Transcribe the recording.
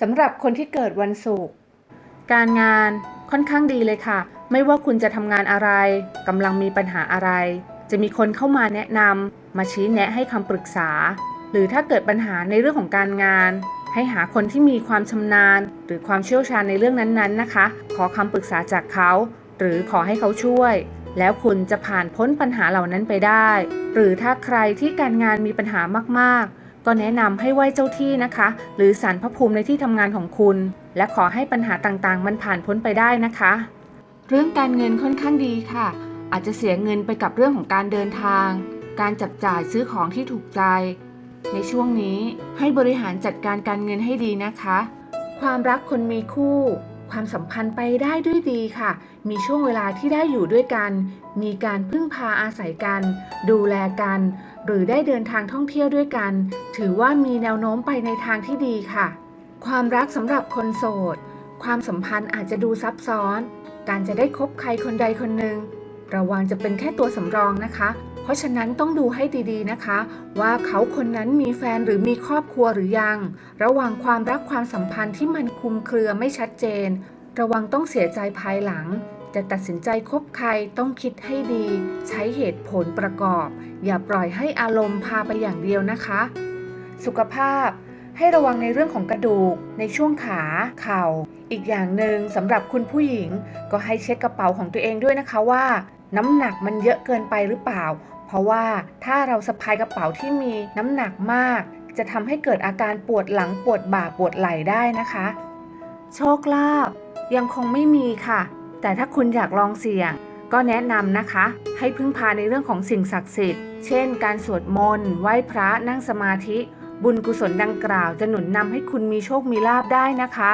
สำหรับคนที่เกิดวันศุกร์การงานค่อนข้างดีเลยค่ะ ไม่ว่าคุณจะทำงานอะไรกำลังมีปัญหาอะไร จะมีคนเข้ามาแนะนำมาชี้แนะให้คำปรึกษา หรือถ้าเกิดปัญหาในเรื่องของการงาน ให้หาคนที่มีความชำนาญ หรือความเชี่ยวชาญในเรื่องนั้นๆนะคะ ขอคำปรึกษาจากเขา หรือขอให้เขาช่วย แล้วคุณจะผ่านพ้นปัญหาเหล่านั้นไปได้ หรือถ้าใครที่การงานมีปัญหามากๆ ก็แนะนำให้ไหว้เจ้าที่นะคะ หรือสารพระภูมิในที่ทำงานของคุณ และขอให้ปัญหาต่างๆ มันผ่านพ้นไปได้นะคะ เรื่องการเงินค่อนข้างดีค่ะ อาจจะเสียเงินไปกับเรื่องของการเดินทาง การจับจ่ายซื้อของที่ถูกใจ ในช่วงนี้ให้บริหารจัดการการเงินให้ดีนะคะ ความรักคนมีคู่ ความสัมพันธ์ไปได้ด้วยดีค่ะ มีช่วงเวลาที่ได้อยู่ด้วยกัน มีการพึ่งพาอาศัยกัน ดูแลกัน หรือได้เดินทางท่องเที่ยวด้วยกัน ถือว่ามีแนวโน้มไปในทางที่ดีค่ะ ความรักสำหรับคนโสด ความสัมพันธ์อาจจะดูซับซ้อน การจะได้คบใครคนใดคนหนึ่งระวังจะเป็นแค่ตัวสำรองนะคะ เพราะฉะนั้นต้องดูให้ดีๆนะคะ ว่าเขาคนนั้นมีแฟนหรือมีครอบครัวหรือยัง ระหว่างความรักความสัมพันธ์ที่มันคุมเครือไม่ชัดเจน ระวังต้องเสียใจภายหลัง จะตัดสินใจคบใครต้องคิดให้ดี ใช้เหตุผลประกอบ อย่าปล่อยให้อารมณ์พาไปอย่างเดียวนะคะ สุขภาพให้ระวังในเรื่องของกระดูก ในช่วงขาเข่า อีกอย่างหนึ่งสำหรับคุณผู้หญิง ก็ให้เช็คกระเป๋าของตัวเองด้วยนะคะว่า น้ำหนักมันเยอะเกินไปหรือเปล่า เพราะว่าถ้าเราสะพายกระเป๋าที่มีน้ำหนักมาก จะทำให้เกิดอาการปวดหลังปวดบ่าปวดไหล่ได้นะคะ โชคลาภยังคงไม่มีค่ะ แต่ถ้าคุณอยากลองเสี่ยง ก็แนะนำนะคะ ให้พึ่งพาในเรื่องของสิ่งศักดิ์สิทธิ์ เช่น การสวดมนต์ไหว้พระนั่งสมาธิ บุญกุศลดังกล่าว จะหนุนนำให้คุณมีโชคมีลาภได้นะคะ